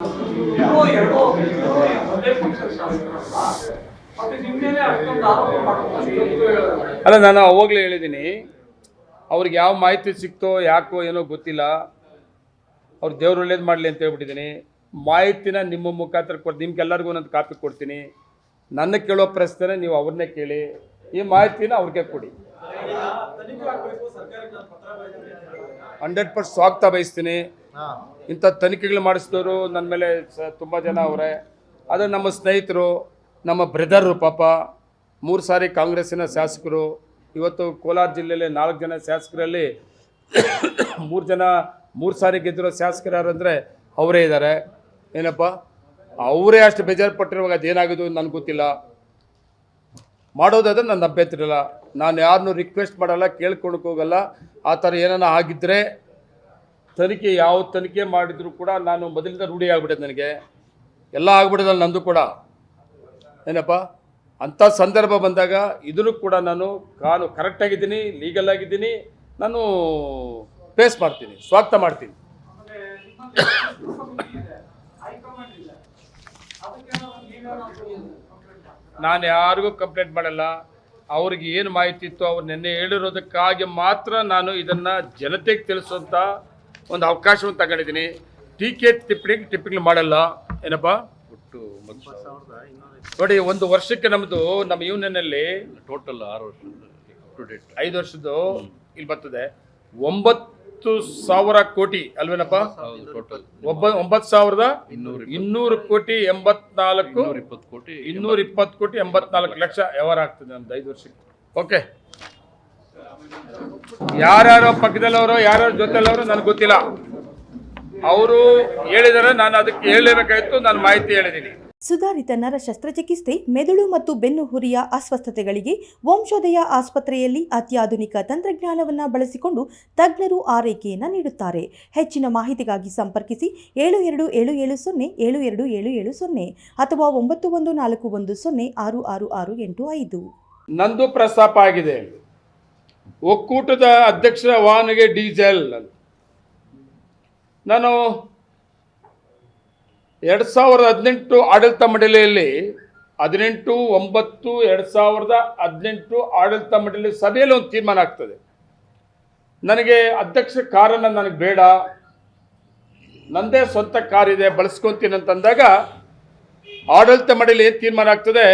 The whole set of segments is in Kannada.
ಇರೋ ಎರಡೋ ಇರೋ ಒಂದೇ ಪಕ್ಷದ ಶಾಸಕರಲ್ಲ ಮತ್ತೆ ನಿನ್ನೆನೆ ಅಷ್ಟೊಂದು ಆರೋಪ ಮಾಡ್ಕೊಂಡು ಅಲ್ಲ ನಾನು ಅವಾಗಲೇ ಹೇಳಿದ್ದೀನಿ ಅವ್ರಿಗೆ ಯಾವ ಮಾಹಿತಿ ಸಿಕ್ತೋ ಯಾಕೋ ಏನೋ ಗೊತ್ತಿಲ್ಲ ಅವ್ರು ದೇವ್ರು ಒಳ್ಳೇದು ಮಾಡಲಿ ಅಂತ ಹೇಳ್ಬಿಟ್ಟಿದ್ದೀನಿ ಮಾಹಿತಿನ ನಿಮ್ಮ ಮುಖಾಂತರ ಕೊಟ್ಟು ನಿಮ್ಗೆಲ್ಲರಿಗೂ ಒಂದೊಂದು ಕಾಪಿ ಕೊಡ್ತೀನಿ. ನನ್ನ ಕೇಳೋ ಪ್ರಶ್ನೆ ನೀವು ಅವ್ರನ್ನೇ ಕೇಳಿ ಈ ಮಾಹಿತಿನ ಅವ್ರಿಗೆ ಕೊಡಿ. ಹಂಡ್ರೆಡ್ ಪರ್ಸೆಂಟ್ ಸ್ವಾಗತ ಬಯಸ್ತೀನಿ. ಇಂಥ ತನಿಖೆಗಳು ಮಾಡಿಸಿದವರು ನನ್ನ ಮೇಲೆ ಸ ತುಂಬ ಜನ ಅವರೇ. ಅದು ನಮ್ಮ ಸ್ನೇಹಿತರು, ನಮ್ಮ ಬ್ರದರು ಪಾಪ, ಮೂರು ಸಾರಿ ಕಾಂಗ್ರೆಸ್ಸಿನ ಶಾಸಕರು, ಇವತ್ತು ಕೋಲಾರ ಜಿಲ್ಲೆಯಲ್ಲಿ ನಾಲ್ಕು ಜನ ಶಾಸಕರಲ್ಲಿ ಮೂರು ಜನ, ಮೂರು ಸಾರಿ ಗೆದ್ದಿರೋ ಶಾಸಕರು ಯಾರು ಅಂದರೆ ಅವರೇ ಇದ್ದಾರೆ ಏನಪ್ಪ? ಅವರೇ ಅಷ್ಟು ಬೇಜಾರು ಪಟ್ಟಿರುವಾಗ ಅದೇನಾಗೋದು ನನಗೆ ಗೊತ್ತಿಲ್ಲ. ಮಾಡೋದಾದ್ರೆ ನನ್ನ ಅಭ್ಯಂತರ ನಾನು ಯಾರನ್ನೂ ರಿಕ್ವೆಸ್ಟ್ ಮಾಡಲ್ಲ ಕೇಳ್ಕೊಳಕ್ಕೆ ಹೋಗಲ್ಲ. ಆ ಥರ ಏನಾರ ಆಗಿದ್ದರೆ ತನಿಖೆ ಯಾವ ತನಿಖೆ ಮಾಡಿದರೂ ಕೂಡ ನಾನು ಮೊದಲಿಂದ ರೂಢಿ ಆಗ್ಬಿಟ್ಟೆ ನನಗೆ. ಎಲ್ಲ ಆಗ್ಬಿಡೋದಲ್ಲ ನಂದು ಕೂಡ. ಏನಪ್ಪ? ಅಂಥ ಸಂದರ್ಭ ಬಂದಾಗ ಇದನ್ನು ಕೂಡ ನಾನು ಕಾನು ಕರೆಕ್ಟಾಗಿದ್ದೀನಿ ಲೀಗಲ್ ಆಗಿದ್ದೀನಿ, ನಾನು ಫೇಸ್ ಮಾಡ್ತೀನಿ, ಸ್ವಾಗತ ಮಾಡ್ತೀನಿ. ನಾನು ಯಾರಿಗೂ ಕಂಪ್ಲೇಂಟ್ ಮಾಡಲ್ಲ. ಅವ್ರಿಗೆ ಏನು ಮಾಹಿತಿ ಇತ್ತು, ಅವ್ರು ನಿನ್ನೆ ಹೇಳಿರೋದಕ್ಕಾಗಿ ಮಾತ್ರ ನಾನು ಇದನ್ನು ಜನತೆಗೆ ತಿಳಿಸುವಂಥ ಒಂದು ಅವಕಾಶವನ್ನು ತಗೊಂಡಿದ್ದೀನಿ. ಟೀಕೆ ಟಿಪ್ಪಣಿ ಟಿಪ್ಪಣಿ ಮಾಡಲ್ಲ. ಏನಪ್ಪ? ಒಟ್ಟು ನೋಡಿ ಒಂದು ವರ್ಷಕ್ಕೆ ನಮ್ಮದು ನಮ್ಮ ಯೂನಿಯನ್ನಲ್ಲಿ ಟೋಟಲ್ ಆರು ವರ್ಷ ಐದು ವರ್ಷದ್ದು ಇಲ್ಲಿ ಬರ್ತದೆ. ಒಂಬತ್ತು ಸಾವಿರ ಕೋಟಿ ಅಲ್ವೇನಪ್ಪ? ಟೋಟಲ್. ಒಬ್ಬ ಒಂಬತ್ತು ಸಾವಿರದ ಇನ್ನೂರ ಕೋಟಿ ಎಂಬತ್ನಾಲ್ಕು. ಇಪ್ಪತ್ತು ಕೋಟಿ. ಇನ್ನೂರ ಇಪ್ಪತ್ತು ಕೋಟಿ ಎಂಬತ್ನಾಲ್ಕು ಲಕ್ಷ ವ್ಯವಹಾರ ಆಗ್ತದೆ ನಮ್ದು ಐದು ವರ್ಷಕ್ಕೆ. ಓಕೆ ಯಾರ್ಯಾರೋ ಪಕ್ಕದಲ್ಲವರು ಯಾರ್ಯಾರ ಜೊತೆಲ್ಲವರು ನನಗೆ ಗೊತ್ತಿಲ್ಲ. ಅವರು ಹೇಳಿದರೆ ನಾನು ಅದಕ್ಕೆ ಹೇಳಲೇಬೇಕಾಗಿತ್ತು ನಾನು ಮಾಹಿತಿ ಹೇಳಿದ್ದೀನಿ ಸುಧಾರಿತ ನರ ಶಸ್ತ್ರಚಿಕಿತ್ಸೆ ಮೆದುಳು ಮತ್ತು ಬೆನ್ನು ಹುರಿಯ ಅಸ್ವಸ್ಥತೆಗಳಿಗೆ ವಂಶೋದಯ ಆಸ್ಪತ್ರೆಯಲ್ಲಿ ಅತ್ಯಾಧುನಿಕ ತಂತ್ರಜ್ಞಾನವನ್ನು ಬಳಸಿಕೊಂಡು ತಜ್ಞರು ಆರೈಕೆಯನ್ನು ನೀಡುತ್ತಾರೆ. ಹೆಚ್ಚಿನ ಮಾಹಿತಿಗಾಗಿ ಸಂಪರ್ಕಿಸಿ ಏಳು ಎರಡು ಏಳು ಏಳು ಸೊನ್ನೆ ಏಳು ಎರಡು ಏಳು ಏಳು ಸೊನ್ನೆ ಅಥವಾ ಒಂಬತ್ತು ಒಂದು ನಾಲ್ಕು ಒಂದು ಸೊನ್ನೆ ಆರು ಆರು ಆರು ಎಂಟು ಐದು. ನಂದು ಪ್ರಸ್ತಾಪ ಆಗಿದೆ. ಒಕ್ಕೂಟದ ಅಧ್ಯಕ್ಷರ ವಾಹನಗೆ ಡೀಸೆಲ್ ನಾನು ಎರಡು ಸಾವಿರದ ಹದಿನೆಂಟು ಆಡಳಿತ ಮಂಡಳಿಯಲ್ಲಿ ಹದಿನೆಂಟು, ಒಂಬತ್ತು, ಎರಡು ಸಾವಿರದ ಹದಿನೆಂಟು ಆಡಳಿತ ಮಂಡಳಿ ಸಭೆಯಲ್ಲಿ ಒಂದು ತೀರ್ಮಾನ ಆಗ್ತದೆ. ನನಗೆ ಅಧ್ಯಕ್ಷ ಕಾರನ್ನು ನನಗೆ ಬೇಡ. ನಂದೇ ಸ್ವಂತ ಕಾರ್ ಇದೆ, ಬಳಸ್ಕೊತೀನಿ ಅಂತಂದಾಗ ಆಡಳಿತ ಮಂಡಳಿ ಏನು ತೀರ್ಮಾನ ಆಗ್ತದೆ?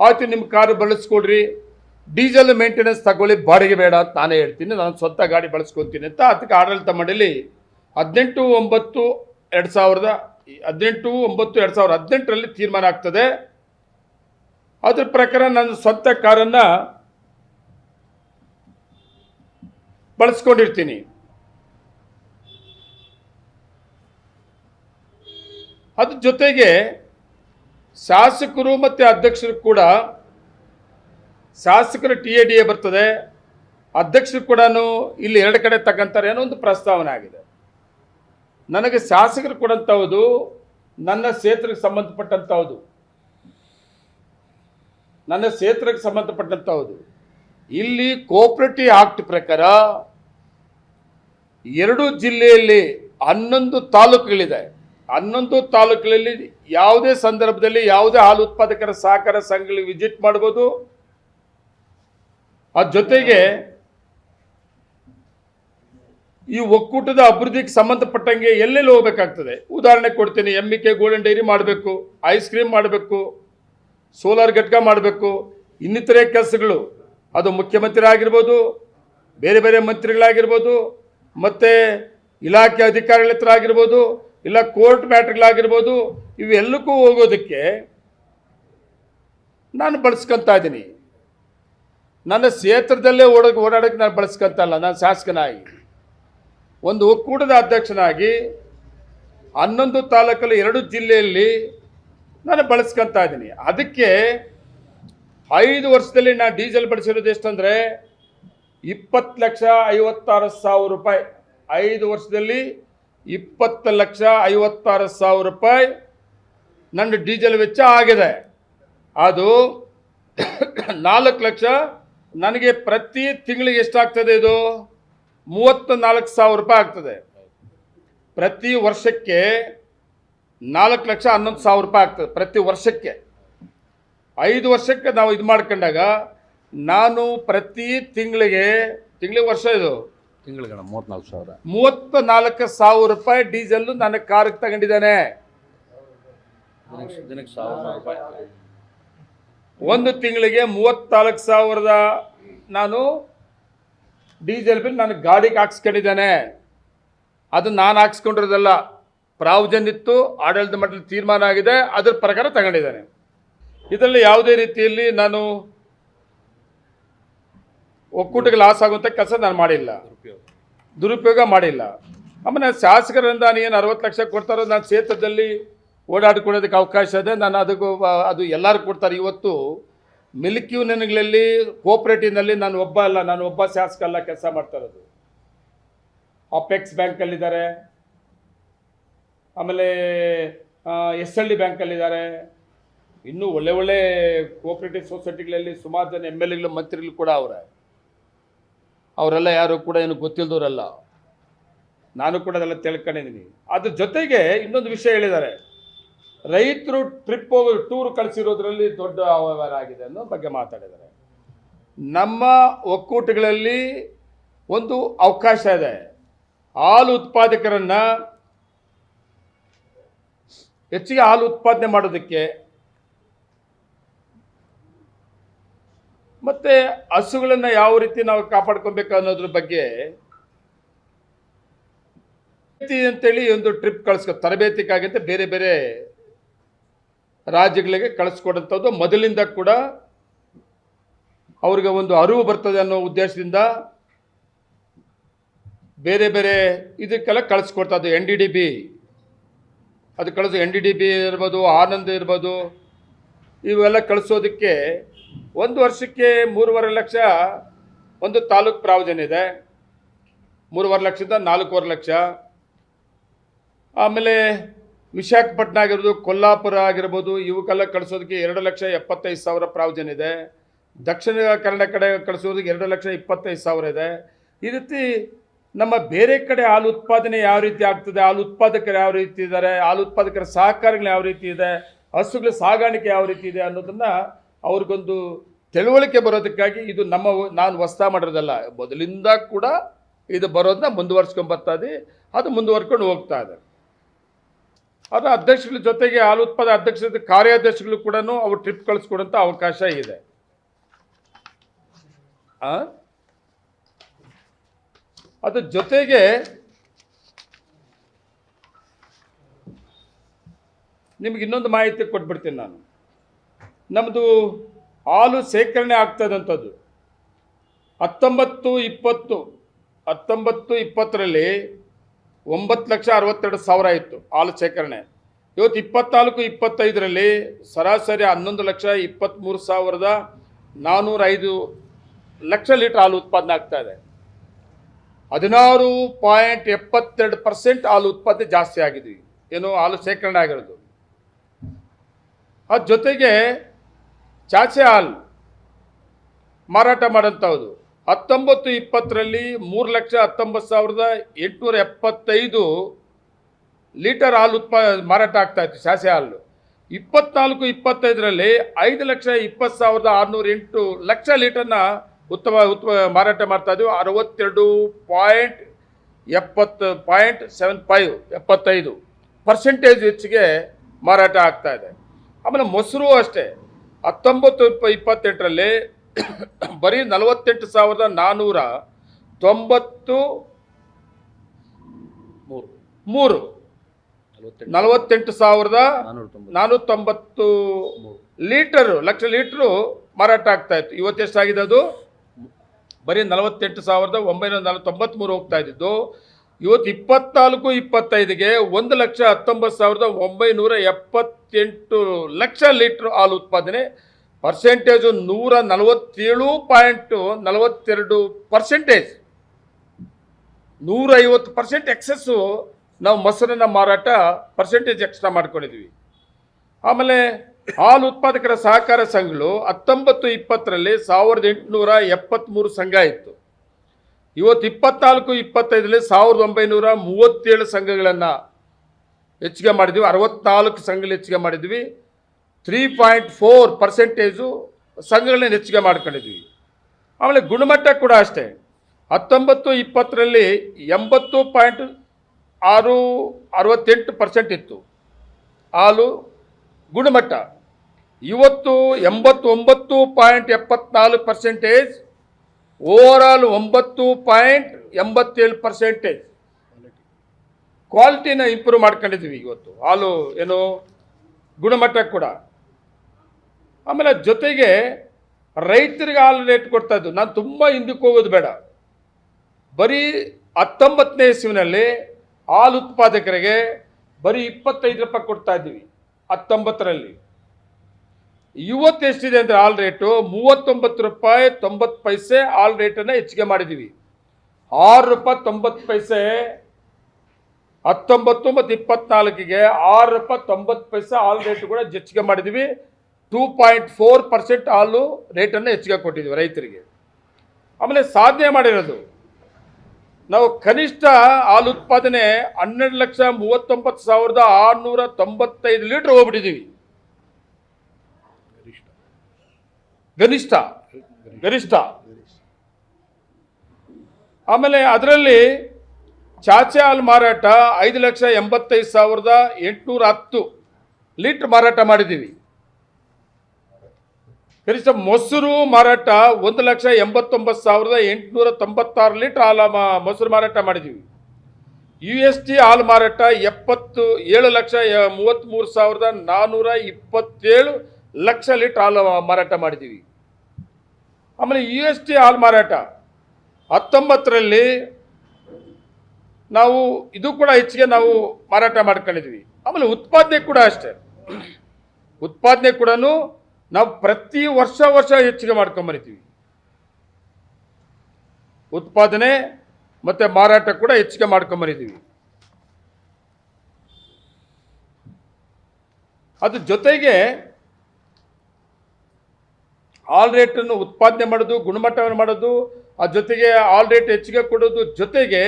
ಆಯ್ತು, ನಿಮ್ಮ ಕಾರು ಬಳಸ್ಕೊಡ್ರಿ. ಡೀಸೆಲ್ ಮೇಂಟೆನೆನ್ಸ್ ತಗೊಳ್ಳಿ, ಬಾಡಿಗೆ ಬೇಡ ಅಂತ ನಾನೇ ಹೇಳ್ತೀನಿ. ನಾನು ಸ್ವಂತ ಗಾಡಿ ಬಳಸ್ಕೊತೀನಿ ಅಂತ ಅದಕ್ಕೆ ಆಡಳಿತ ಮಂಡಳಿ ಹದಿನೆಂಟು ಒಂಬತ್ತು ಎರಡು ಸಾವಿರದ ಹದಿನೆಂಟು ಒಂಬತ್ತು ಎರಡು ಸಾವಿರದ ಹದಿನೆಂಟರಲ್ಲಿ ತೀರ್ಮಾನ ಆಗ್ತದೆ. ಅದ್ರ ಪ್ರಕಾರ ನನ್ನ ಸ್ವಂತ ಕಾರನ್ನು ಬಳಸ್ಕೊಂಡಿರ್ತೀನಿ. ಅದ್ರ ಜೊತೆಗೆ ಶಾಸಕರು ಮತ್ತು ಅಧ್ಯಕ್ಷರು ಕೂಡ ಶಾಸಕರು ಟಿ ಎ ಡಿ ಎ ಬರ್ತದೆ. ಅಧ್ಯಕ್ಷರು ಕೂಡ ಇಲ್ಲಿ ಎರಡು ಕಡೆ ತಕ್ಕಂತಾರೆ ಅನ್ನೋ ಒಂದು ಪ್ರಸ್ತಾವನೆ ಆಗಿದೆ. ನನಗೆ ಶಾಸಕರು ಕೊಡಂಥವುದು ನನ್ನ ಕ್ಷೇತ್ರಕ್ಕೆ ಸಂಬಂಧಪಟ್ಟಂಥವುದು ನನ್ನ ಕ್ಷೇತ್ರಕ್ಕೆ ಸಂಬಂಧಪಟ್ಟಂಥವುದು ಇಲ್ಲಿ ಕೋಪರೇಟಿವ್ ಆಕ್ಟ್ ಪ್ರಕಾರ ಎರಡು ಜಿಲ್ಲೆಯಲ್ಲಿ ಹನ್ನೊಂದು ತಾಲೂಕುಗಳಿದೆ. ಹನ್ನೊಂದು ತಾಲೂಕುಗಳಲ್ಲಿ ಯಾವುದೇ ಸಂದರ್ಭದಲ್ಲಿ ಯಾವುದೇ ಹಾಲು ಉತ್ಪಾದಕರ ಸಹಕಾರ ಸಂಘಗಳಿಗೆ ವಿಸಿಟ್ ಮಾಡ್ಬೋದು. ಅದ್ರ ಜೊತೆಗೆ ಈ ಒಕ್ಕೂಟದ ಅಭಿವೃದ್ಧಿಗೆ ಸಂಬಂಧಪಟ್ಟಂಗೆ ಎಲ್ಲೆಲ್ಲಿ ಹೋಗ್ಬೇಕಾಗ್ತದೆ? ಉದಾಹರಣೆ ಕೊಡ್ತೀನಿ ಎಂ ಕೆ ಗೋಲ್ಡನ್ ಡೈರಿ ಮಾಡಬೇಕು ಐಸ್ ಕ್ರೀಮ್ ಮಾಡಬೇಕು ಸೋಲಾರ್ ಘಟಕ ಮಾಡಬೇಕು, ಇನ್ನಿತರೆ ಕೆಲಸಗಳು. ಅದು ಮುಖ್ಯಮಂತ್ರಿ ಆಗಿರ್ಬೋದು ಬೇರೆ ಬೇರೆ ಮಂತ್ರಿಗಳಾಗಿರ್ಬೋದು, ಮತ್ತು ಇಲಾಖೆ ಅಧಿಕಾರಿಗಳ ಹತ್ರ ಆಗಿರ್ಬೋದು, ಇಲ್ಲ ಕೋರ್ಟ್ ಮ್ಯಾಟ್ರ್ಗಳಾಗಿರ್ಬೋದು, ಇವೆಲ್ಲಕ್ಕೂ ಹೋಗೋದಕ್ಕೆ ನಾನು ಬಳಸ್ಕೊತಾ ಇದ್ದೀನಿ. ನನ್ನ ಕ್ಷೇತ್ರದಲ್ಲೇ ಓಡೋಕೆ ಓಡಾಡೋಕ್ಕೆ ನಾನು ಬಳಸ್ಕೊಂತಲ್ಲ, ನಾನು ಶಾಸಕನಾಗಿ. ಒಂದು ಒಕ್ಕೂಟದ ಅಧ್ಯಕ್ಷನಾಗಿ ಹನ್ನೊಂದು ತಾಲೂಕಲ್ಲಿ ಎರಡು ಜಿಲ್ಲೆಯಲ್ಲಿ ನಾನು ಬಳಸ್ಕೊತಾ ಇದ್ದೀನಿ. ಅದಕ್ಕೆ ಐದು ವರ್ಷದಲ್ಲಿ ನಾನು ಡೀಸೆಲ್ ಬಳಸಿರೋದು ಎಷ್ಟಂದರೆ ಇಪ್ಪತ್ತು ಲಕ್ಷ ಐವತ್ತಾರು ಸಾವಿರ ರೂಪಾಯಿ. ಐದು ವರ್ಷದಲ್ಲಿ ಇಪ್ಪತ್ತು ಲಕ್ಷ ಐವತ್ತಾರು ಸಾವಿರ ರೂಪಾಯಿ ನನ್ನ ಡೀಸೆಲ್ ವೆಚ್ಚ ಆಗಿದೆ. ಅದು ನಾಲ್ಕು ಲಕ್ಷ ನನಗೆ ಪ್ರತಿ ತಿಂಗಳಿಗೆ ಎಷ್ಟಾಗ್ತದೆ ಇದು? ಮೂವತ್ತ ನಾಲ್ಕು ಸಾವಿರ ರೂಪಾಯಿ ಆಗ್ತದೆ. ಪ್ರತಿ ವರ್ಷಕ್ಕೆ ನಾಲ್ಕು ಲಕ್ಷ ಹನ್ನೊಂದು ಸಾವಿರ ರೂಪಾಯಿ ಆಗ್ತದೆ ಪ್ರತಿ ವರ್ಷಕ್ಕೆ. ಐದು ವರ್ಷಕ್ಕೆ ನಾವು ಇದು ಮಾಡ್ಕೊಂಡಾಗ ನಾನು ಪ್ರತಿ ತಿಂಗಳಿಗೆ ತಿಂಗಳಿಗೆ ವರ್ಷ ಇದು? ತಿಂಗಳಿಗೆ ಮೂವತ್ನಾಲ್ಕು ಸಾವಿರ. ಮೂವತ್ತ ನಾಲ್ಕು ಸಾವಿರ ರೂಪಾಯಿ ಡೀಸೆಲ್ಲು ನನ್ನ ಕಾರಿಗೆ ತಗೊಂಡಿದ್ದಾನೆ. ದಿನಕ್ಕೆ ಸಾವಿರ ರೂಪಾಯಿ. ಒಂದು ತಿಂಗಳಿಗೆ ಮೂವತ್ನಾಲ್ಕು ಸಾವಿರದ ನಾನು ಡೀಸೆಲ್ ಬಿಲ್ ನಾನು ಗಾಡಿಗೆ ಹಾಕ್ಸ್ಕೊಂಡಿದ್ದೇನೆ. ಅದು ನಾನು ಹಾಕ್ಸ್ಕೊಂಡಿರೋದಲ್ಲ, ಪ್ರಾವಿಜನ್ ಇತ್ತು, ಆಡಳಿತ ಮಟ್ಟದಲ್ಲಿ ತೀರ್ಮಾನ ಆಗಿದೆ, ಅದ್ರ ಪ್ರಕಾರ ತಗೊಂಡಿದ್ದೇನೆ. ಇದರಲ್ಲಿ ಯಾವುದೇ ರೀತಿಯಲ್ಲಿ ನಾನು ಒಕ್ಕೂಟಕ್ಕೆ ಲಾಸ್ ಆಗುವಂಥ ಕೆಲಸ ನಾನು ಮಾಡಿಲ್ಲ. ದುರುಪಯೋಗ ಮಾಡಿಲ್ಲ. ಆಮೇಲೆ ಶಾಸಕರಿಂದ ಏನು ಅರವತ್ತು ಲಕ್ಷ ಕೊಡ್ತಾರೋ, ನಾನು ಕ್ಷೇತ್ರದಲ್ಲಿ ಓಡಾಡಿಕೊಳ್ಳೋದಕ್ಕೆ ಅವಕಾಶ ಇದೆ. ನಾನು ಅದಕ್ಕೂ, ಅದು ಎಲ್ಲರೂ ಕೊಡ್ತಾರೆ. ಇವತ್ತು ಮಿಲ್ಕ್ ಯೂನಿಯನ್ಗಳಲ್ಲಿ, ಕೋಪ್ರೇಟಿವ್ನಲ್ಲಿ ನಾನು ಒಬ್ಬ ಅಲ್ಲ. ನಾನು ಒಬ್ಬ ಶಾಸಕ ಅಲ್ಲ ಕೆಲಸ ಮಾಡ್ತಾ ಇರೋದು. ಅಪೆಕ್ಸ್ ಬ್ಯಾಂಕಲ್ಲಿದ್ದಾರೆ ಆಮೇಲೆ ಎಸ್ ಎಲ್ ಡಿ ಬ್ಯಾಂಕಲ್ಲಿದ್ದಾರೆ ಇನ್ನೂ ಒಳ್ಳೆ ಒಳ್ಳೆ ಕೋಆಪರೇಟಿವ್ ಸೊಸೈಟಿಗಳಲ್ಲಿ ಸುಮಾರು ಜನ ಎಂ ಎಲ್ ಎಗಳು, ಮಂತ್ರಿಗಳು ಕೂಡ ಅವರೇ. ಅವರೆಲ್ಲ ಯಾರು ಕೂಡ ಏನು ಗೊತ್ತಿಲ್ಲದವರಲ್ಲ ನಾನು ಕೂಡ ಅದೆಲ್ಲ ತಿಳ್ಕೊಂಡಿದ್ದೀನಿ. ಅದ್ರ ಜೊತೆಗೆ ಇನ್ನೊಂದು ವಿಷಯ ಹೇಳಿದ್ದಾರೆ. ರೈತರು ಟ್ರಿಪ್ ಹೋಗಿ ಟೂರ್ ಕಳಿಸಿರೋದ್ರಲ್ಲಿ ದೊಡ್ಡ ಅವ್ಯವಹಾರ ಆಗಿದೆ ಅನ್ನೋ ಬಗ್ಗೆ ಮಾತಾಡಿದ್ದಾರೆ. ನಮ್ಮ ಒಕ್ಕೂಟಗಳಲ್ಲಿ ಒಂದು ಅವಕಾಶ ಇದೆ. ಹಾಲು ಉತ್ಪಾದಕರನ್ನು ಹೆಚ್ಚಿಗೆ ಹಾಲು ಉತ್ಪಾದನೆ ಮಾಡೋದಕ್ಕೆ ಮತ್ತು ಹಸುಗಳನ್ನು ಯಾವ ರೀತಿ ನಾವು ಕಾಪಾಡ್ಕೊಬೇಕು ಅನ್ನೋದ್ರ ಬಗ್ಗೆ ಅಂತೇಳಿ ಒಂದು ಟ್ರಿಪ್ ಕಳಿಸ್ಕೊ ತರಬೇತಿಗಾಗಿ ಅಂತ ಬೇರೆ ಬೇರೆ ರಾಜ್ಯಗಳಿಗೆ ಕಳಿಸ್ಕೊಡಂಥದ್ದು. ಮೊದಲಿಂದ ಕೂಡ ಅವ್ರಿಗೆ ಒಂದು ಅರಿವು ಬರ್ತದೆ ಅನ್ನೋ ಉದ್ದೇಶದಿಂದ ಬೇರೆ ಬೇರೆ ಇದಕ್ಕೆಲ್ಲ ಕಳಿಸ್ಕೊಡ್ತದೆ ಅದು ಎನ್ ಡಿ ಡಿ ಬಿ. ಅದು ಕಳಿಸೋ, ಎನ್ ಡಿ ಡಿ ಬಿ ಇರ್ಬೋದು, ಆನಂದ್ ಇರ್ಬೋದು, ಇವೆಲ್ಲ ಕಳಿಸೋದಕ್ಕೆ ಒಂದು ವರ್ಷಕ್ಕೆ ಮೂರುವರೆ ಲಕ್ಷ ಒಂದು ತಾಲೂಕು ಪ್ರಾವಜನ ಇದೆ. ಮೂರುವರೆ ಲಕ್ಷದಿಂದ ನಾಲ್ಕೂವರೆ ಲಕ್ಷ. ಆಮೇಲೆ ವಿಶಾಖಪಟ್ಟಣ ಆಗಿರ್ಬೋದು, ಕೊಲ್ಲಾಪುರ ಆಗಿರ್ಬೋದು, ಇವಕ್ಕೆಲ್ಲ ಕಳಿಸೋದಕ್ಕೆ ಎರಡು ಲಕ್ಷ ಎಪ್ಪತ್ತೈದು ಸಾವಿರ ಪ್ರಾವಿಜನ್ ಇದೆ. ದಕ್ಷಿಣ ಕನ್ನಡ ಕಡೆ ಕಳಿಸೋದಕ್ಕೆ ಎರಡು ಲಕ್ಷ ಇಪ್ಪತ್ತೈದು ಸಾವಿರ ಇದೆ. ಈ ರೀತಿ ನಮ್ಮ ಬೇರೆ ಕಡೆ ಹಾಲು ಉತ್ಪಾದನೆ ಯಾವ ರೀತಿ ಆಗ್ತದೆ, ಹಾಲು ಉತ್ಪಾದಕರು ಯಾವ ರೀತಿ ಇದ್ದಾರೆ, ಹಾಲು ಉತ್ಪಾದಕರ ಸಹಕಾರಗಳು ಯಾವ ರೀತಿ ಇದೆ, ಹಸುಗಳ ಸಾಗಾಣಿಕೆ ಯಾವ ರೀತಿ ಇದೆ ಅನ್ನೋದನ್ನು ಅವ್ರಿಗೊಂದು ತಿಳುವಳಿಕೆ ಬರೋದಕ್ಕಾಗಿ ಇದು ನಮ್ಮ ನಾನು ಹೊಸ್ತಾ ಮಾಡಿರೋದಲ್ಲ, ಮೊದಲಿಂದ ಕೂಡ ಇದು ಬರೋದನ್ನ ಮುಂದುವರ್ಸ್ಕೊಂಡು ಬರ್ತಾ ಇದೆ, ಅದು ಮುಂದುವರ್ಕೊಂಡು ಹೋಗ್ತಾ ಇದೆ. ಅದು ಅಧ್ಯಕ್ಷಗಳ ಜೊತೆಗೆ ಹಾಲು ಉತ್ಪಾದ ಅಧ್ಯಕ್ಷರ ಕಾರ್ಯಾಧ್ಯಕ್ಷಗಳು ಕೂಡ ಅವ್ರು ಟ್ರಿಪ್ ಕಳಿಸ್ಕೊಡೋಂಥ ಅವಕಾಶ ಇದೆ? ಅದ್ರ ಜೊತೆಗೆ ನಿಮ್ಗೆ ಇನ್ನೊಂದು ಮಾಹಿತಿ ಕೊಟ್ಬಿಡ್ತೀನಿ ನಾನು. ನಮ್ಮದು ಹಾಲು ಶೇಖರಣೆ ಆಗ್ತದಂಥದ್ದು ಹತ್ತೊಂಬತ್ತು ಇಪ್ಪತ್ತು, ಹತ್ತೊಂಬತ್ತು ಇಪ್ಪತ್ತರಲ್ಲಿ ಒಂಬತ್ತು ಲಕ್ಷ ಅರವತ್ತೆರಡು ಸಾವಿರ ಇತ್ತು ಹಾಲು ಶೇಖರಣೆ ಇವತ್ತು ಇಪ್ಪತ್ನಾಲ್ಕು, ಇಪ್ಪತ್ತೈದರಲ್ಲಿ ಸರಾಸರಿ ಹನ್ನೊಂದು ಲಕ್ಷ ಇಪ್ಪತ್ತ್ಮೂರು ಸಾವಿರದ ನಾನ್ನೂರ ಐದು ಲಕ್ಷ ಲೀಟ್ರ್ ಹಾಲು ಉತ್ಪಾದನೆ ಆಗ್ತಾ ಇದೆ. ಹದಿನಾರು ಪಾಯಿಂಟ್ ಎಪ್ಪತ್ತೆರಡು ಪರ್ಸೆಂಟ್ ಹಾಲು ಉತ್ಪಾದನೆ ಜಾಸ್ತಿ ಆಗಿದೆ. ಏನು ಹಾಲು ಶೇಖರಣೆ ಆಗಿರೋದು. ಅದ್ರ ಜೊತೆಗೆ ಚಾಚೆ ಹಾಲು ಮಾರಾಟ ಮಾಡೋಂಥದ್ದು ಹತ್ತೊಂಬತ್ತು ಇಪ್ಪತ್ತರಲ್ಲಿ ಮೂರು ಲಕ್ಷ ಹತ್ತೊಂಬತ್ತು ಸಾವಿರದ ಎಂಟುನೂರ ಎಪ್ಪತ್ತೈದು ಲೀಟರ್ ಹಾಲು ಉತ್ಪಾ, ಮಾರಾಟ ಆಗ್ತಾ ಇತ್ತು ಶಾಸೆ ಹಾಲು. ಇಪ್ಪತ್ನಾಲ್ಕು ಇಪ್ಪತ್ತೈದರಲ್ಲಿ ಐದು ಲಕ್ಷ ಇಪ್ಪತ್ತು ಸಾವಿರದ ಆರುನೂರ ಎಂಟು ಲಕ್ಷ ಲೀಟರ್ನ ಉತ್ತಮ, ಉತ್ಪ, ಮಾರಾಟ ಮಾಡ್ತಾ ಇದ್ದೀವಿ ಅರವತ್ತೆರಡು ಪಾಯಿಂಟ್ ಎಪ್ಪತ್ತು, ಪಾಯಿಂಟ್ ಸೆವೆನ್ ಫೈವ್, ಎಪ್ಪತ್ತೈದು ಪರ್ಸೆಂಟೇಜ್ ಹೆಚ್ಚಿಗೆ ಮಾರಾಟ ಆಗ್ತಾ ಇದೆ. ಆಮೇಲೆ ಮೊಸರು ಅಷ್ಟೇ. ಹತ್ತೊಂಬತ್ತು ಇಪ್ಪ, ಇಪ್ಪತ್ತೆಂಟರಲ್ಲಿ ಬರೀ ನಲವತ್ತೆಂಟು ಸಾವಿರದ ನಾನ್ನೂರ ತೊಂಬತ್ತು ಮೂರು. ಮೂರು. ನಲವತ್ತೆಂಟು. ಸಾವಿರದ ನಾನ್ನೂರ ತೊಂಬತ್ತು. ಲೀಟರು ಲಕ್ಷ ಲೀಟ್ರು ಮಾರಾಟ ಆಗ್ತಾ ಇತ್ತು. ಇವತ್ತೆಷ್ಟು ಎಷ್ಟಾಗಿದೆ ಅದು? ಬರೀ ನಲವತ್ತೆಂಟು ಸಾವಿರದ ಒಂಬೈನೂರ ನಲ ತೊಂಬತ್ತ್ಮೂರು ಹೋಗ್ತಾ ಇದ್ದಿದ್ದು. ಇವತ್ತು ಇಪ್ಪತ್ನಾಲ್ಕು ಇಪ್ಪತ್ತೈದಿಗೆ ಒಂದು ಲಕ್ಷ ಹತ್ತೊಂಬತ್ತು ಸಾವಿರದ ಒಂಬೈನೂರ ಎಪ್ಪತ್ತೆಂಟು ಲಕ್ಷ ಲೀಟ್ರ್ ಹಾಲು ಉತ್ಪಾದನೆ ಪರ್ಸೆಂಟೇಜು ನೂರ ನಲವತ್ತೇಳು ಪಾಯಿಂಟು ನಲವತ್ತೆರಡು ಪರ್ಸೆಂಟೇಜ್ ನೂರೈವತ್ತು ಪರ್ಸೆಂಟ್ ಎಕ್ಸಸ್ಸು ನಾವು ಮೊಸರನ್ನ ಮಾರಾಟ ಪರ್ಸೆಂಟೇಜ್ ಎಕ್ಸ್ಟ್ರಾ ಮಾಡ್ಕೊಂಡಿದ್ವಿ. ಆಮೇಲೆ ಹಾಲು ಉತ್ಪಾದಕರ ಸಹಕಾರ ಸಂಘಗಳು ಹತ್ತೊಂಬತ್ತು ಇಪ್ಪತ್ತರಲ್ಲಿ ಸಾವಿರದ ಎಂಟುನೂರ ಎಪ್ಪತ್ತ್ಮೂರು ಸಂಘ ಇತ್ತು. ಇವತ್ತು ಇಪ್ಪತ್ನಾಲ್ಕು, ಇಪ್ಪತ್ತೈದರಲ್ಲಿ ಸಾವಿರದ ಒಂಬೈನೂರ ಮೂವತ್ತೇಳು ಸಂಘಗಳನ್ನು ಹೆಚ್ಚಿಗೆ ಮಾಡಿದ್ವಿ. ಅರವತ್ನಾಲ್ಕು ಸಂಘಗಳು ಹೆಚ್ಚಿಗೆ ಮಾಡಿದ್ವಿ. ತ್ರೀ ಪಾಯಿಂಟ್ ಫೋರ್ ಪರ್ಸೆಂಟೇಜು ಸಂಘಗಳನ್ನ ಹೆಚ್ಚಿಗೆ ಮಾಡ್ಕೊಂಡಿದ್ವಿ. ಆಮೇಲೆ ಗುಣಮಟ್ಟ ಕೂಡ ಅಷ್ಟೇ. ಹತ್ತೊಂಬತ್ತು ಇಪ್ಪತ್ತರಲ್ಲಿ ಎಂಬತ್ತು ಪಾಯಿಂಟ್ ಆರು ಅರವತ್ತೆಂಟು ಪರ್ಸೆಂಟ್ ಇತ್ತು. ಹಾಲು ಗುಣಮಟ್ಟ. ಇವತ್ತು ಎಂಬತ್ತೊಂಬತ್ತು ಪಾಯಿಂಟ್ ಎಪ್ಪತ್ನಾಲ್ಕು ಪರ್ಸೆಂಟೇಜ್ ಓವರಾಲ್ ಒಂಬತ್ತು ಪಾಯಿಂಟ್ ಎಂಬತ್ತೇಳು ಪರ್ಸೆಂಟೇಜ್ ಕ್ವಾಲಿಟಿನ ಇಂಪ್ರೂವ್ ಮಾಡ್ಕೊಂಡಿದ್ವಿ ಇವತ್ತು. ಹಾಲು ಏನು ಗುಣಮಟ್ಟ ಕೂಡ. ಆಮೇಲೆ ಜೊತೆಗೆ ರೈತರಿಗೆ ಹಾಲು ರೇಟ್ ಕೊಡ್ತಾ ಇದ್ದು, ನಾನು ತುಂಬ ಹಿಂದಕ್ಕೆ ಹೋಗೋದು ಬೇಡ. ಬರೀ ಹತ್ತೊಂಬತ್ತನೇ ಇಸ್ವಿನಲ್ಲಿ ಹಾಲು ಉತ್ಪಾದಕರಿಗೆ ಬರೀ ಇಪ್ಪತ್ತೈದು ರೂಪಾಯಿ ಕೊಡ್ತಾ ಇದ್ದೀವಿ, ಹತ್ತೊಂಬತ್ತರಲ್ಲಿ. ಇವತ್ತು ಎಷ್ಟಿದೆ ಅಂದರೆ ಹಾಲು ರೇಟು ಮೂವತ್ತೊಂಬತ್ತು ರೂಪಾಯಿ ತೊಂಬತ್ತು ಪೈಸೆ ಹಾಲು ರೇಟನ್ನು ಹೆಚ್ಚಿಗೆ ಮಾಡಿದ್ದೀವಿ. ಆರು ರೂಪಾಯಿ ತೊಂಬತ್ತು ಪೈಸೆ, ಹತ್ತೊಂಬತ್ತು ಮತ್ತು ಇಪ್ಪತ್ನಾಲ್ಕಿಗೆ ಆರು ರೂಪಾಯಿ ತೊಂಬತ್ತು ಪೈಸೆ ಹಾಲು ರೇಟು ಕೂಡ ಹೆಚ್ಚಿಗೆ ಮಾಡಿದ್ದೀವಿ. ಟೂ ಪಾಯಿಂಟ್ ಫೋರ್ ಪರ್ಸೆಂಟ್ ಹಾಲು ರೇಟನ್ನು ಹೆಚ್ಚಿಗೆ ಕೊಟ್ಟಿದ್ದೀವಿ ರೈತರಿಗೆ. ಆಮೇಲೆ ಸಾಧನೆ ಮಾಡಿರೋದು, ನಾವು ಕನಿಷ್ಠ ಹಾಲು ಉತ್ಪಾದನೆ ಹನ್ನೆರಡು ಲಕ್ಷ ಮೂವತ್ತೊಂಬತ್ತು ಸಾವಿರದ ಆರುನೂರ ತೊಂಬತ್ತೈದು ಲೀಟ್ರ್ ಹೋಗ್ಬಿಟ್ಟಿದ್ದೀವಿ. ಗರಿಷ್ಠ ಗರಿಷ್ಠ. ಆಮೇಲೆ ಅದರಲ್ಲಿ ಚಾಚೆ ಹಾಲು ಮಾರಾಟ ಐದು ಲಕ್ಷ ಎಂಬತ್ತೈದು ಸಾವಿರದ ಎಂಟುನೂರ ಹತ್ತು ಲೀಟ್ರ್ ಮಾರಾಟ ಮಾಡಿದ್ದೀವಿ. ಕನಿಷ್ಠ ಮೊಸರು ಮಾರಾಟ ಒಂದು ಲಕ್ಷ ಎಂಬತ್ತೊಂಬತ್ತು ಸಾವಿರದ ಎಂಟುನೂರ ತೊಂಬತ್ತಾರು ಲೀಟ್ರ್ ಹಾಲು ಮೊಸರು ಮಾರಾಟ ಮಾಡಿದ್ದೀವಿ ಯು ಎಸ್ ಟಿ ಹಾಲು ಮಾರಾಟ ಎಪ್ಪತ್ತು, ಏಳು ಲಕ್ಷ ಮೂವತ್ತ್ಮೂರು ಸಾವಿರದ ನಾನ್ನೂರ ಇಪ್ಪತ್ತೇಳು ಲಕ್ಷ ಲೀಟ್ರ್ ಹಾಲು ಮಾರಾಟ ಮಾಡಿದ್ದೀವಿ ಆಮೇಲೆ ಯು ಎಸ್ ಟಿ ಹಾಲು ಮಾರಾಟ ಹತ್ತೊಂಬತ್ತರಲ್ಲಿ ನಾವು ಇದು ಕೂಡ ಹೆಚ್ಚಿಗೆ ನಾವು ಮಾರಾಟ ಮಾಡ್ಕೊಂಡಿದ್ವಿ. ಆಮೇಲೆ ಉತ್ಪಾದನೆ ಕೂಡ ಅಷ್ಟೇ. ಉತ್ಪಾದನೆ ಕೂಡ ನಾವು ಪ್ರತಿ ವರ್ಷ ವರ್ಷ ಹೆಚ್ಚಿಗೆ ಮಾಡ್ಕೊಂಬರಿತೀವಿ ಉತ್ಪಾದನೆ ಮತ್ತು ಮಾರಾಟ ಕೂಡ ಹೆಚ್ಚಿಗೆ ಮಾಡ್ಕೊಂಬರಿದ್ದೀವಿ ಅದ್ರ ಜೊತೆಗೆ ಆಲ್ ರೇಟನ್ನು ಉತ್ಪಾದನೆ ಮಾಡೋದು, ಗುಣಮಟ್ಟವನ್ನು ಮಾಡೋದು, ಆ ಜೊತೆಗೆ ಆಲ್ ರೇಟ್ ಹೆಚ್ಚಿಗೆ ಕೊಡೋದು ಜೊತೆಗೆ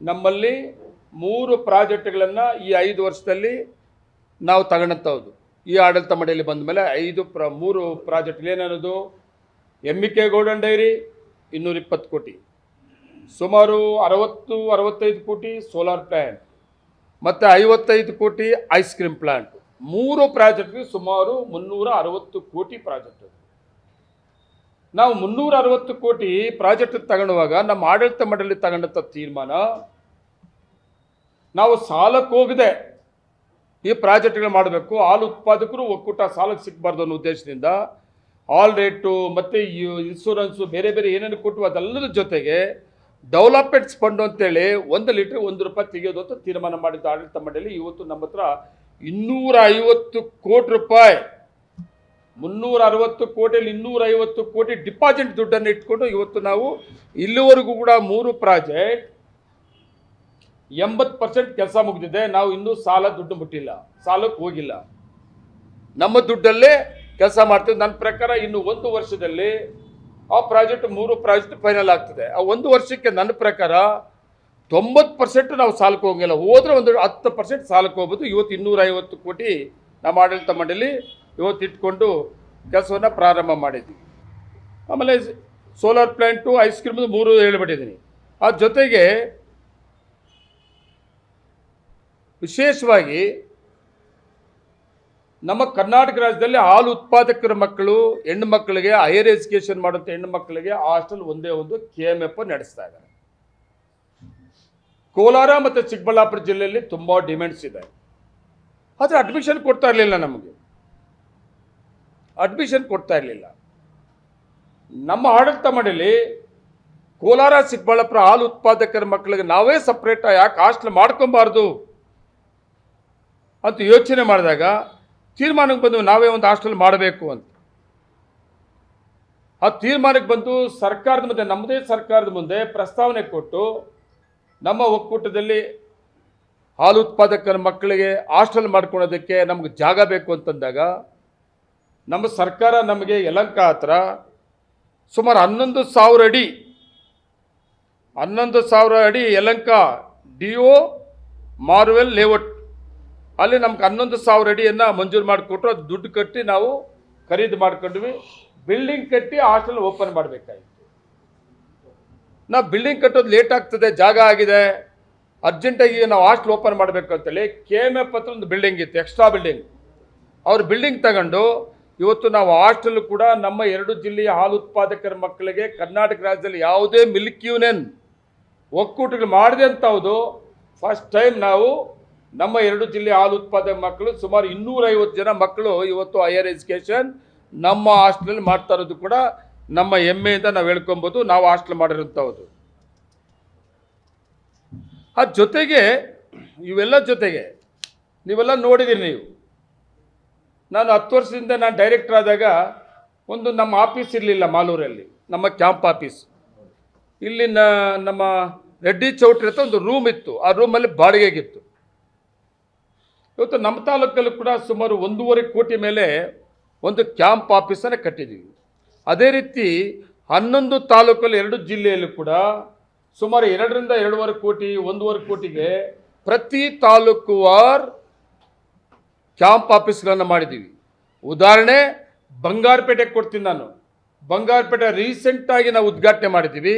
ನಮ್ಮಲ್ಲಿ ಮೂರು ಪ್ರಾಜೆಕ್ಟ್ಗಳನ್ನು ಈ ಐದು ವರ್ಷದಲ್ಲಿ ನಾವು ತಗೊಂಡಂಥದ್ದು ಈ ಆಡಳಿತ ಮಂಡಳಿ ಬಂದ ಮೇಲೆ ಐದು ಪ್ರ, ಮೂರು ಪ್ರಾಜೆಕ್ಟ್ ಏನೇನದು? ಎಂ ಕೆ ಗೋಲ್ಡನ್ ಡೈರಿ ಇನ್ನೂರ ಇಪ್ಪತ್ತು ಕೋಟಿ. ಸುಮಾರು ಅರವತ್ತು, ಅರವತ್ತೈದು ಕೋಟಿ ಸೋಲಾರ್ ಪ್ಲ್ಯಾಂಟ್ ಮತ್ತು ಐವತ್ತೈದು ಕೋಟಿ ಐಸ್ ಕ್ರೀಮ್ ಪ್ಲ್ಯಾಂಟ್ ಮೂರು ಪ್ರಾಜೆಕ್ಟ್ಗೆ ಸುಮಾರು ಮುನ್ನೂರ ಅರವತ್ತು ಕೋಟಿ ಪ್ರಾಜೆಕ್ಟ್ ನಾವು ಮುನ್ನೂರ ಅರವತ್ತು ಕೋಟಿ ಪ್ರಾಜೆಕ್ಟ್ ತಗೊಳ್ಳುವಾಗ ನಮ್ಮ ಆಡಳಿತ ಮಂಡಳಿ ತಗೊಂಡಂಥ ತೀರ್ಮಾನ, ನಾವು ಸಾಲಕ್ಕೆ ಹೋಗದೆ ಈ ಪ್ರಾಜೆಕ್ಟ್ಗಳು ಮಾಡಬೇಕು, ಹಾಲು ಉತ್ಪಾದಕರು ಒಕ್ಕೂಟ ಸಾಲಕ್ಕೆ ಸಿಗಬಾರ್ದು ಅನ್ನೋ ಉದ್ದೇಶದಿಂದ ಹಾಲ್ ರೇಟು ಮತ್ತು ಇನ್ಸೂರೆನ್ಸು ಬೇರೆ ಬೇರೆ ಏನೇನು ಕೊಟ್ಟು ಅದೆಲ್ಲದ್ರ ಜೊತೆಗೆ ಡೆವಲಪ್ಮೆಂಟ್ಸ್ ಫಂಡು ಅಂತೇಳಿ ಒಂದು ಲೀಟ್ರ್ ಒಂದು ರೂಪಾಯಿ ತೆಗೆಯೋದು ಅಂತ ತೀರ್ಮಾನ ಮಾಡಿದ್ದು ಆಡಳಿತ ಮಂಡಳಿ. ಇವತ್ತು ನಮ್ಮ ಹತ್ರ ಇನ್ನೂರ ಐವತ್ತು ಕೋಟಿ ರೂಪಾಯಿ ಮುನ್ನೂರ ಅರವತ್ತು ಕೋಟಿಯಲ್ಲಿ ಇನ್ನೂರ ಐವತ್ತು ಕೋಟಿ ಡಿಪಾಸಿಟ್ ದುಡ್ಡನ್ನು ಇಟ್ಕೊಂಡು ಇವತ್ತು ನಾವು ಇಲ್ಲಿವರೆಗೂ ಕೂಡ ಮೂರು ಪ್ರಾಜೆಕ್ಟ್ ಎಂಬತ್ತು ಪರ್ಸೆಂಟ್ ಕೆಲಸ ಮುಗಿದಿದೆ, ನಾವು ಇನ್ನೂ ಸಾಲ ದುಡ್ಡು ಮುಟ್ಟಿಲ್ಲ. ಸಾಲಕ್ಕೆ ಹೋಗಿಲ್ಲ. ನಮ್ಮ ದುಡ್ಡಲ್ಲೇ ಕೆಲಸ ಮಾಡ್ತೀವಿ. ನನ್ನ ಪ್ರಕಾರ ಇನ್ನು ಒಂದು ವರ್ಷದಲ್ಲಿ ಆ ಪ್ರಾಜೆಕ್ಟ್ ಮೂರು ಪ್ರಾಜೆಕ್ಟ್ ಫೈನಲ್ ಆಗ್ತದೆ. ಆ ಒಂದು ವರ್ಷಕ್ಕೆ ನನ್ನ ಪ್ರಕಾರ ತೊಂಬತ್ತು ಪರ್ಸೆಂಟ್ ನಾವು ಸಾಲಕ್ಕೆ ಹೋಗಿಲ್ಲ. ಹೋದ್ರೆ ಒಂದು ಹತ್ತು ಪರ್ಸೆಂಟ್ ಸಾಲಕ್ಕೆ ಹೋಗ್ಬೋದು. ಇವತ್ತು ಇನ್ನೂರ ಐವತ್ತು ಕೋಟಿ ನಮ್ಮ ಆಡಳಿತ ಮಂಡಳಿ ಇವತ್ತು ಇಟ್ಕೊಂಡು ಕೆಲಸವನ್ನು ಪ್ರಾರಂಭ ಮಾಡಿದ್ವಿ. ಆಮೇಲೆ ಸೋಲಾರ್ ಪ್ಲ್ಯಾಂಟು ಐಸ್ ಕ್ರೀಮ್ ಮೂರು ಹೇಳಿಬಿಟ್ಟಿದ್ದೀನಿ. ಆ ಜೊತೆಗೆ ವಿಶೇಷವಾಗಿ ನಮ್ಮ ಕರ್ನಾಟಕ ರಾಜ್ಯದಲ್ಲಿ ಹಾಲು ಉತ್ಪಾದಕರ ಮಕ್ಕಳು, ಹೆಣ್ಣು ಮಕ್ಕಳಿಗೆ ಹೈಯರ್ ಎಜುಕೇಷನ್ ಮಾಡುವಂಥ ಹೆಣ್ಣು ಮಕ್ಕಳಿಗೆ ಹಾಸ್ಟೆಲ್ ಒಂದೇ ಒಂದು ಕೆ ಎಂ ಎಫ್ ನಡೆಸ್ತಾ ಇದ್ದಾರೆ. ಕೋಲಾರ ಮತ್ತು ಚಿಕ್ಕಬಳ್ಳಾಪುರ ಜಿಲ್ಲೆಯಲ್ಲಿ ತುಂಬ ಡಿಮ್ಯಾಂಡ್ಸ್ ಇದೆ. ಆದರೆ ಅಡ್ಮಿಷನ್ ಕೊಡ್ತಾ ಇರಲಿಲ್ಲ ನಮಗೆ. ಅಡ್ಮಿಷನ್ ಕೊಡ್ತಾ ಇರಲಿಲ್ಲ. ನಮ್ಮ ಆಡಳಿತ ಮಂಡಳಿ ಕೋಲಾರ, ಚಿಕ್ಕಬಳ್ಳಾಪುರ ಹಾಲು ಉತ್ಪಾದಕರ ಮಕ್ಕಳಿಗೆ ನಾವೇ ಸಪ್ರೇಟಾಗಿ ಯಾಕೆ ಹಾಸ್ಟೆಲ್ ಮಾಡ್ಕೊಬಾರ್ದು? ಅಂತ ಯೋಚನೆ ಮಾಡಿದಾಗ ತೀರ್ಮಾನಕ್ಕೆ ಬಂದು ನಾವೇ ಒಂದು ಹಾಸ್ಟೆಲ್ ಮಾಡಬೇಕು ಅಂತ. ಆ ತೀರ್ಮಾನಕ್ಕೆ ಬಂದು ಸರ್ಕಾರದ ಮುಂದೆ, ನಮ್ಮದೇ ಸರ್ಕಾರದ ಮುಂದೆ ಪ್ರಸ್ತಾವನೆ ಕೊಟ್ಟು ನಮ್ಮ ಒಕ್ಕೂಟದಲ್ಲಿ ಹಾಲು ಉತ್ಪಾದಕರ ಮಕ್ಕಳಿಗೆ ಹಾಸ್ಟೆಲ್ ಮಾಡ್ಕೊಳೋದಕ್ಕೆ ನಮ್ಗೆ ಜಾಗ ಬೇಕು ಅಂತಂದಾಗ ನಮ್ಮ ಸರ್ಕಾರ ನಮಗೆ ಯಲಂಕ ಹತ್ರ ಸುಮಾರು ಹನ್ನೊಂದು ಸಾವಿರ ಅಡಿ, ಹನ್ನೊಂದು ಸಾವಿರ ಅಡಿ ಯಲಂಕ ಡಿಒ ಮಾರ್ವೆಲ್ ಲೇಔಟ್ ಅಲ್ಲಿ ನಮ್ಗೆ ಹನ್ನೊಂದು ಸಾವಿರ ಅಡಿಯನ್ನು ಮಂಜೂರು ಮಾಡಿಕೊಟ್ರು. ಅದು ದುಡ್ಡು ಕಟ್ಟಿ ನಾವು ಖರೀದಿ ಮಾಡ್ಕೊಂಡ್ವಿ. ಬಿಲ್ಡಿಂಗ್ ಕಟ್ಟಿ ಹಾಸ್ಟೆಲ್ ಓಪನ್ ಮಾಡಬೇಕಾಗಿತ್ತು ನಾವು ಬಿಲ್ಡಿಂಗ್ ಕಟ್ಟೋದು ಲೇಟ್ ಆಗ್ತದೆ, ಜಾಗ ಆಗಿದೆ. ಅರ್ಜೆಂಟಾಗಿ ನಾವು ಹಾಸ್ಟೆಲ್ ಓಪನ್ ಮಾಡಬೇಕು ಅಂತೇಳಿ ಕೆ ಎಂ ಎಫ್ ಹತ್ರ ಒಂದು ಬಿಲ್ಡಿಂಗ್ ಇತ್ತು, ಎಕ್ಸ್ಟ್ರಾ ಬಿಲ್ಡಿಂಗ್. ಅವ್ರು ಬಿಲ್ಡಿಂಗ್ ತಗೊಂಡು ಇವತ್ತು ನಾವು ಹಾಸ್ಟೆಲ್ ಕೂಡ ನಮ್ಮ ಎರಡು ಜಿಲ್ಲೆಯ ಹಾಲು ಉತ್ಪಾದಕರ ಮಕ್ಕಳಿಗೆ ಕರ್ನಾಟಕ ರಾಜ್ಯದಲ್ಲಿ ಯಾವುದೇ ಮಿಲ್ಕ್ ಯೂನಿಯನ್ ಒಕ್ಕೂಟಗಳು ಮಾಡಿದೆ ಅಂತ ಫಸ್ಟ್ ಟೈಮ್ ನಾವು ನಮ್ಮ ಎರಡು ಜಿಲ್ಲೆ ಹಾಲು ಉತ್ಪಾದಕ ಮಕ್ಕಳು, ಸುಮಾರು ಇನ್ನೂರೈವತ್ತು ಜನ ಮಕ್ಕಳು ಇವತ್ತು ಹೈಯರ್ ಎಜುಕೇಷನ್ ನಮ್ಮ ಹಾಸ್ಟೆಲಲ್ಲಿ ಮಾಡ್ತಾ ಇರೋದು ಕೂಡ ನಮ್ಮ ಹೆಮ್ಮೆಯಿಂದ ನಾವು ಹೇಳ್ಕೊಬೋದು, ನಾವು ಹಾಸ್ಟೆಲ್ ಮಾಡಿರೋಂಥದ್ದು ಆ ಜೊತೆಗೆ, ಇವೆಲ್ಲ ಜೊತೆಗೆ, ನೀವೆಲ್ಲ ನೋಡಿದ್ದೀರಿ ನೀವು. ನಾನು ಹತ್ತು ವರ್ಷದಿಂದ ನಾನು ಡೈರೆಕ್ಟರ್ ಆದಾಗ ಒಂದು ನಮ್ಮ ಆಫೀಸ್ ಇರಲಿಲ್ಲ ಮಾಲೂರಲ್ಲಿ, ನಮ್ಮ ಕ್ಯಾಂಪ್ ಆಫೀಸ್ ಇಲ್ಲಿ ನಮ್ಮ ರೆಡ್ಡಿ ಚೌಟ್ರಿ ಹತ್ರ ಒಂದು ರೂಮ್ ಇತ್ತು, ಆ ರೂಮಲ್ಲಿ ಬಾಡಿಗೆಗಿತ್ತು. ಇವತ್ತು ನಮ್ಮ ತಾಲೂಕಲ್ಲೂ ಕೂಡ ಸುಮಾರು ಒಂದೂವರೆ ಕೋಟಿ ಮೇಲೆ ಒಂದು ಕ್ಯಾಂಪ್ ಆಫೀಸನ್ನು ಕಟ್ಟಿದ್ದೀವಿ. ಅದೇ ರೀತಿ ಹನ್ನೊಂದು ತಾಲೂಕಲ್ಲಿ ಎರಡು ಜಿಲ್ಲೆಯಲ್ಲೂ ಕೂಡ ಸುಮಾರು ಎರಡರಿಂದ ಎರಡೂವರೆ ಕೋಟಿ, ಒಂದೂವರೆ ಕೋಟಿಗೆ ಪ್ರತಿ ತಾಲೂಕು ವಾರ್ ಕ್ಯಾಂಪ್ ಆಫೀಸ್ಗಳನ್ನು ಮಾಡಿದ್ದೀವಿ. ಉದಾಹರಣೆ, ಬಂಗಾರಪೇಟೆಗೆ ಕೊಡ್ತೀನಿ ನಾನು. ಬಂಗಾರಪೇಟೆ ರೀಸೆಂಟಾಗಿ ನಾವು ಉದ್ಘಾಟನೆ ಮಾಡಿದ್ದೀವಿ.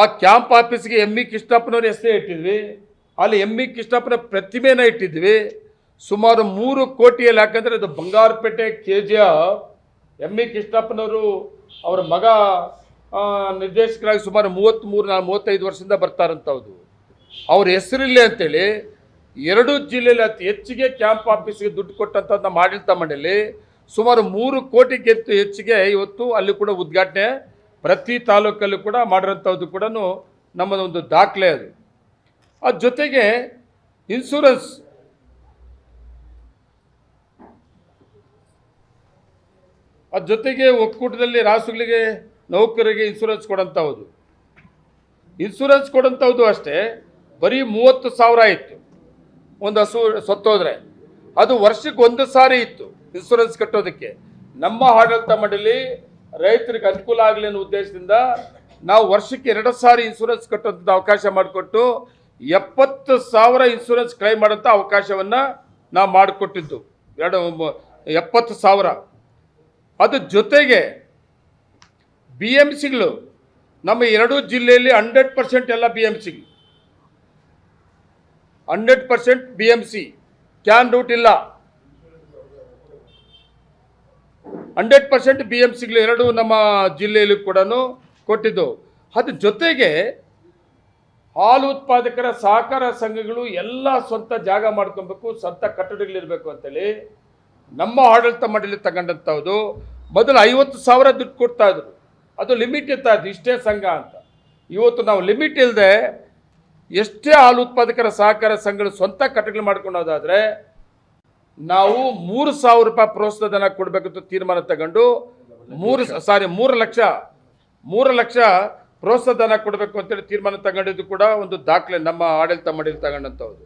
ಆ ಕ್ಯಾಂಪ್ ಆಫೀಸ್ಗೆ ಎಂ ಇ ಕೃಷ್ಣಪ್ಪನವ್ರ ಹೆಸರೇ ಇಟ್ಟಿದ್ವಿ. ಅಲ್ಲಿ ಎಂ ಇ ಕೃಷ್ಣಪ್ಪನ ಪ್ರತಿಮೆನ ಇಟ್ಟಿದ್ವಿ. ಸುಮಾರು ಮೂರು ಕೋಟಿಯಲ್ಲಿ, ಯಾಕಂದರೆ ಅದು Bangarapete K G M E ಕೃಷ್ಣಪ್ಪನವರು ಅವರ ಮಗ ನಿರ್ದೇಶಕರಾಗಿ ಸುಮಾರು ಮೂವತ್ತ್ಮೂರು ನಾಲ್ಕು, ಮೂವತ್ತೈದು ವರ್ಷದಿಂದ ಬರ್ತಾರಂಥವ್ದು ಅವ್ರ ಹೆಸರಿಲ್ಲ ಅಂತೇಳಿ ಎರಡು ಜಿಲ್ಲೆಯಲ್ಲಿ ಅತಿ ಹೆಚ್ಚಿಗೆ ಕ್ಯಾಂಪ್ ಆಫೀಸ್ಗೆ ದುಡ್ಡು ಕೊಟ್ಟಂಥದ್ದು ನಮ್ಮ ಆಡಳಿತ ಮಂಡಳಿ ಸುಮಾರು ಮೂರು ಕೋಟಿಗೆ ಹೆಚ್ಚಿಗೆ ಇವತ್ತು ಅಲ್ಲಿ ಕೂಡ ಉದ್ಘಾಟನೆ ಪ್ರತಿ ತಾಲೂಕಲ್ಲೂ ಕೂಡ ಮಾಡಿರೋಂಥದ್ದು ಕೂಡ ನಮ್ಮದೊಂದು ದಾಖಲೆ ಅದು. ಅದ್ರ ಜೊತೆಗೆ ಇನ್ಶೂರೆನ್ಸ್ ಅದ್ರ ಜೊತೆಗೆ ಒಕ್ಕೂಟದಲ್ಲಿ ರಾಸುಗಳಿಗೆ ನೌಕರರಿಗೆ ಇನ್ಸೂರೆನ್ಸ್ ಕೊಡೋಂಥವ್ದು ಇನ್ಸೂರೆನ್ಸ್ ಕೊಡೋಂಥವ್ದು ಅಷ್ಟೇ, ಬರೀ ಮೂವತ್ತು ಸಾವಿರ ಇತ್ತು. ಒಂದು ಹಸು ಸತ್ತೋದ್ರೆ, ಅದು ವರ್ಷಕ್ಕೆ ಒಂದು ಸಾರಿ ಇತ್ತು ಇನ್ಸೂರೆನ್ಸ್ ಕಟ್ಟೋದಕ್ಕೆ. ನಮ್ಮ ಆಡಳಿತ ಮಂಡಳಿ ರೈತರಿಗೆ ಅನುಕೂಲ ಆಗಲಿ ಅನ್ನೋ ಉದ್ದೇಶದಿಂದ ನಾವು ವರ್ಷಕ್ಕೆ ಎರಡು ಸಾರಿ ಇನ್ಸೂರೆನ್ಸ್ ಕಟ್ಟುವಂಥದ್ದು ಅವಕಾಶ ಮಾಡಿಕೊಟ್ಟು ಎಪ್ಪತ್ತು ಸಾವಿರ ಇನ್ಸೂರೆನ್ಸ್ ಕ್ಲೈಮ್ ಮಾಡೋಂಥ ಅವಕಾಶವನ್ನು ನಾವು ಮಾಡಿಕೊಟ್ಟಿದ್ದು. ಎರಡು, ಎಪ್ಪತ್ತು ಸಾವಿರ. ಅದ್ರ ಜೊತೆಗೆ ಬಿ ಎಂ ಸಿಗಳು ನಮ್ಮ ಎರಡೂ ಜಿಲ್ಲೆಯಲ್ಲಿ ಹಂಡ್ರೆಡ್ ಪರ್ಸೆಂಟ್ ಎಲ್ಲ B M ಸಿಗಳು hundred percent B M C can route ಇಲ್ಲ. ಹಂಡ್ರೆಡ್ ಪರ್ಸೆಂಟ್ ಬಿ ಎಂ ಸಿಗಳು ಎರಡು ನಮ್ಮ ಜಿಲ್ಲೆಯಲ್ಲಿ ಕೂಡ ಕೊಟ್ಟಿದ್ದು ಅದ್ರ ಜೊತೆಗೆ ಹಾಲು ಉತ್ಪಾದಕರ ಸಹಕಾರ ಸಂಘಗಳು ಎಲ್ಲ ಸ್ವಂತ ಜಾಗ ಮಾಡ್ಕೊಬೇಕು, ಸ್ವಂತ ಕಟ್ಟಡಗಳಿರಬೇಕು ಅಂತೇಳಿ ನಮ್ಮ ಆಡಳಿತ ಮಂಡಳಿ ತಗೊಂಡಂಥದ್ದು ಮೊದಲು ಐವತ್ತು ಸಾವಿರ ದುಡ್ಡು ಕೊಡ್ತಾ ಇದ್ರು. ಅದು ಲಿಮಿಟ್ ಇರ್ತಾ ಇತ್ತು, ಇಷ್ಟೇ ಸಂಘ ಅಂತ. ಇವತ್ತು ನಾವು ಲಿಮಿಟ್ ಇಲ್ಲದೆ ಎಷ್ಟೇ ಹಾಲು ಉತ್ಪಾದಕರ ಸಹಕಾರ ಸಂಘಗಳು ಸ್ವಂತ ಕಟ್ಟಗಳು ಮಾಡ್ಕೊಳೋದಾದರೆ ನಾವು ಮೂರು ಸಾವಿರ ರೂಪಾಯಿ ಪ್ರೋತ್ಸಾಹಧನ ಕೊಡಬೇಕಂತ ತೀರ್ಮಾನ ತಗೊಂಡು ಮೂರು ಸಾರಿ, ಮೂರು ಲಕ್ಷ ಮೂರು ಲಕ್ಷ ಪ್ರೋತ್ಸಾಹಧನ ಕೊಡಬೇಕು ಅಂತೇಳಿ ತೀರ್ಮಾನ ತಗೊಂಡಿದ್ದು ಕೂಡ ಒಂದು ದಾಖಲೆ ನಮ್ಮ ಆಡಳಿತ ಮಂಡಳಿ ತಗೊಂಡಂಥದ್ದು.